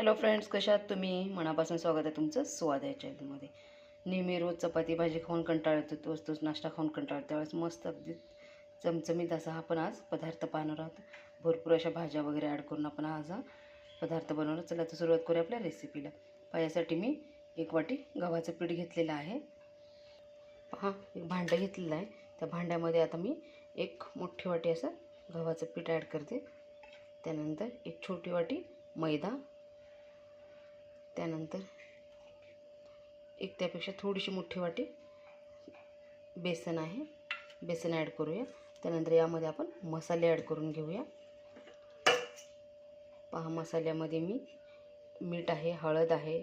Hello friends कशात तुम्ही? मनापासून स्वागत आहे तुमचं स्वाद या चॅनलमध्ये. नेहमी रोज चपाती भाजी खाऊन कंटाळ येतो तोच तोच नाश्ता खाऊन कंटाळ त्यावेळेस मस्त अगदी चमचमीत असा आपण आज पदार्थ पाहणार आहोत. भरपूर अशा भाज्या वगैरे ॲड करून आपण आज हा पदार्थ बनवणार चला तर सुरुवात करूया आपल्या रेसिपीला पायासाठी मी एक वाटी गव्हाचं पीठ घेतलेलं आहे. हां एक भांडं घेतलेलं आहे. त्या भांड्यामध्ये आता मी एक मोठी वाटी असं गव्हाचं पीठ ॲड करते. त्यानंतर एक छोटी वाटी मैदा त्यानंतर एक त्यापेक्षा थोडीशी मोठी वाटी बेसन आहे. बेसन ॲड करूया. त्यानंतर यामध्ये आपण मसाले ॲड करून घेऊया. पहा मसाल्यामध्ये मी मीठ आहे हळद आहे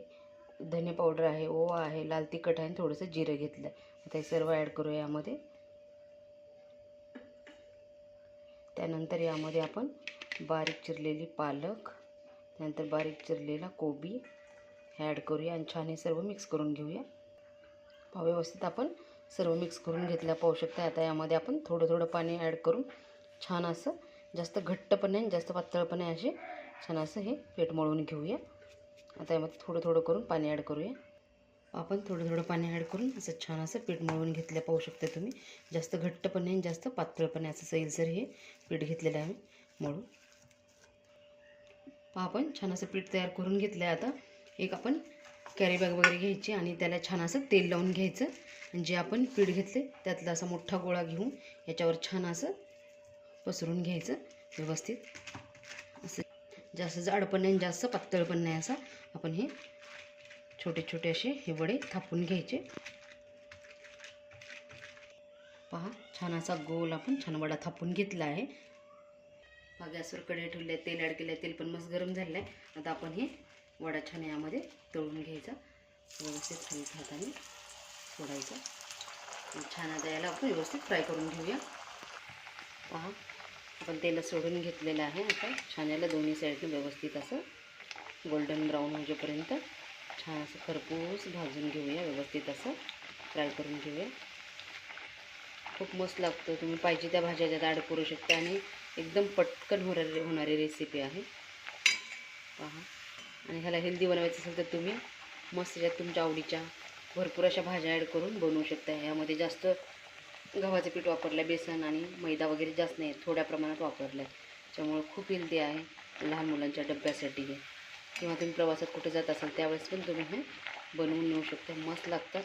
धने पावडर आहे ओवा आहे लाल तिखट आहे आणि थोडंसं जिरं घेतलं आता हे सर्व ॲड करूया यामध्ये. त्यानंतर यामध्ये आपण बारीक चिरलेली पालक त्यानंतर बारीक चिरलेला कोबी ॲड करूया आणि छान हे सर्व मिक्स करून घेऊया. पाव व्यवस्थित आपण सर्व मिक्स करून घेतल्या पाहू शकता. आता यामध्ये आपण थोडं थोडं पाणी ॲड करून छान असं जास्त घट्ट पण नाही जास्त पातळ पण आहे असे छान असं हे पीठ मळून घेऊया. आता यामध्ये थोडं थोडं करून पाणी ॲड करूया. आपण थोडं थोडं पाणी ॲड करून असं छान असं पीठ मळून घेतलं पाहू शकता तुम्ही. जास्त घट्ट पण नाही जास्त पातळ पण आहे असं सैलसर हे पीठ घेतलेलं आहे मळून. पहा आपण छान असं पीठ तयार करून घेतलं आहे आता. एक आपण कॅरीबॅग वगैरे घ्यायची आणि त्याला छान असं तेल लावून घ्यायचं. आणि जे आपण पीठ घेतले त्यातला असा मोठा गोळा घेऊन याच्यावर छान असं पसरून घ्यायचं. व्यवस्थित. असं जास्त जाड पण नाही जास्त पातळ पण नाही असा आपण हे छोटे छोटे असे हे वडे थापून घ्यायचे. पहा छान असा गोल आपण छान वडा थापून घेतला आहे. गॅसवर कढई ठेवले तेल ॲड केलं तेल पण मस्त गरम झालेलं आहे. आता आपण हे वडा छान यामध्ये तळून घ्यायचा. व्यवस्थित हलक हाताने सोडायचा. छान आता याला आपण व्यवस्थित फ्राय करून घेऊया. पहा आपण तेल सोडून घेतलेलं आहे आता. छान याला दोन्ही साईडनं व्यवस्थित असं गोल्डन ब्राऊन होईपर्यंत छान असं खरपूस भाजून घेऊया. व्यवस्थित असं फ्राय करून घेऊया. खूप मस्त लागतं. तुम्ही पाहिजे त्या भाज्या ज्यात ॲड करू शकता आणि एकदम पटकन होणारी होणारी रेसिपी आहे. पहा. आणि ह्याला हेल्दी बनवायचं असेल तर तुम्ही मस्त याच्यात तुमच्या आवडीच्या भरपूर अशा भाज्या ॲड करून बनवू शकता. यामध्ये जास्त गव्हाचं पीठ वापरलं आहे बेसन आणि मैदा वगैरे जास्त नाही थोड्या प्रमाणात वापरलं आहे त्यामुळं खूप हेल्दी आहे लहान मुलांच्या डब्यासाठी किंवा तुम्ही प्रवासात कुठे जात असाल त्यावेळेस पण तुम्ही हे बनवून नेऊ शकता. मस्त लागतात.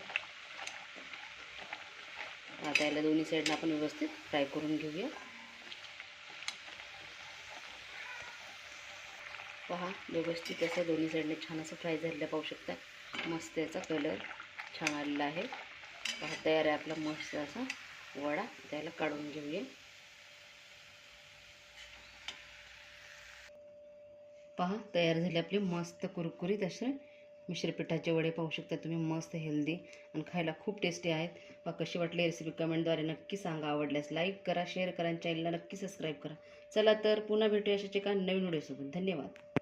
आता याला दोन्ही साईडनं आपण व्यवस्थित फ्राय करून घेऊया. पहा व्यवस्थित असं दोन्ही साईडने छान असं फ्राय झालेलं पाहू शकता. मस्त याचा कलर छान आलेला आहे. पहा तयार आहे आपला मस्त असा वडा. त्याला काढून घेऊया. पहा तयार झाले आपले मस्त कुरकुरीत असे मिश्रपिठाचे वडे पाहू शकता तुम्ही मस्त हेल्दी आणि खायला खूप टेस्टी आहेत. पहा कशी वाटली रेसिपी कमेंटद्वारे नक्की सांगा. आवडल्यास लाईक करा शेअर करा आणि चॅनलला नक्की सबस्क्राईब करा. चला तर पुन्हा भेटूया अशाच एका नवीन व्हिडिओसोबत धन्यवाद.